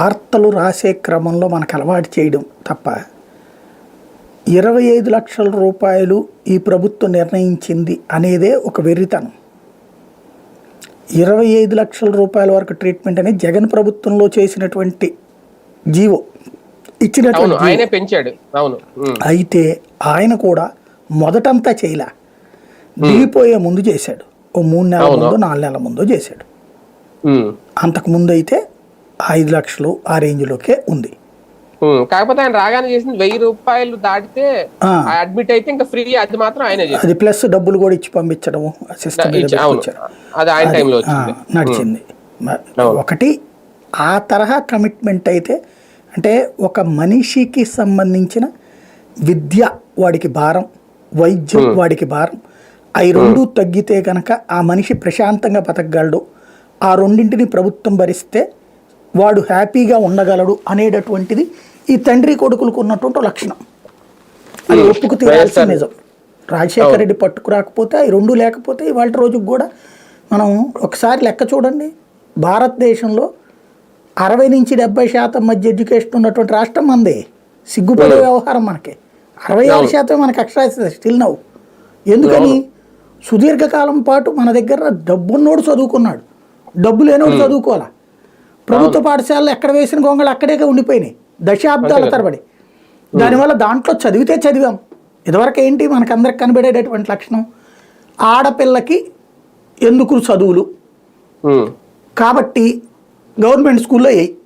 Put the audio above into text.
వార్తలు రాసే క్రమంలో మనకు అలవాటు చేయడం తప్ప ఇరవై ఐదు లక్షల రూపాయలు ఈ ప్రభుత్వం నిర్ణయించింది అనేదే ఒక వెర్రితనం. ఇరవై ఐదు లక్షల రూపాయల వరకు ట్రీట్మెంట్ అనేది జగన్ ప్రభుత్వంలో చేసినటువంటి జీవో. ఇచ్చినటువంటి. ఆయనే పెంచాడు. అవును అయితే ఆయన కూడా మొదటంతా చేయలే. దిగిపోయే ముందు చేశాడు. ఓ మూడు నెలల. ముందు నాలుగు నెలల ముందు చేశాడు. అంతకు ముందు అయితే ఐదు లక్షలు ఆ రేంజ్లోకే ఉంది. ఉమ్. కాకపోతే ఆయన రాగానే చేసింది వెయ్యి రూపాయలు దాటితే ఆ. అడ్మిట్ అయితే ఇంకా ఫ్రీ అది మాత్రం ఆయనే అది ప్లస్ డబ్బులు కూడా ఇచ్చి పంపించడము సిస్టమ్. అది ఆయన టైంలో నడిచింది. ఒకటి ఆ తరహా కమిట్మెంట్ అయితే అంటే ఒక మనిషికి సంబంధించిన విద్య వాడికి భారం వైద్యం వాడికి భారం అవి రెండు తగ్గితే కనుక ఆ మనిషి ప్రశాంతంగా బతకగలడు. ఆ రెండింటిని ప్రభుత్వం భరిస్తే వాడు హ్యాపీగా ఉండగలడు అనేటటువంటిది ఈ తండ్రి కొడుకులకు ఉన్నటువంటి లక్షణం. అది ఒప్పుకు తీరాల్సిన నిజం. రాజశేఖర రెడ్డి పట్టుకురాకపోతే అవి రెండు లేకపోతే ఇవాళ రోజుకి కూడా మనం ఒకసారి లెక్క చూడండి. భారతదేశంలో అరవై నుంచి డెబ్బై శాతం మధ్య ఎడ్యుకేషన్ ఉన్నటువంటి రాష్ట్రం మందే. సిగ్గుపడే వ్యవహారం మనకి. అరవై ఆరు శాతం మనకి ఎక్స్ట్రా స్టిల్ నవ్వు ఎందుకని? సుదీర్ఘకాలం పాటు మన దగ్గర డబ్బున్నోడు చదువుకున్నాడు. డబ్బు లేనోడు చదువుకోవాలా? ప్రభుత్వ పాఠశాలలు ఎక్కడ వేసిన గొంగళి అక్కడే ఉండిపోయినాయి. దశాబ్దాల తరబడి. దానివల్ల దాంట్లో చదివితే చదివాం. ఇదివరకు ఏంటి? మనకందరికి కనబడేటటువంటి లక్షణం ఆడపిల్లకి ఎందుకు చదువులు? కాబట్టి గవర్నమెంట్ స్కూల్లో వేయి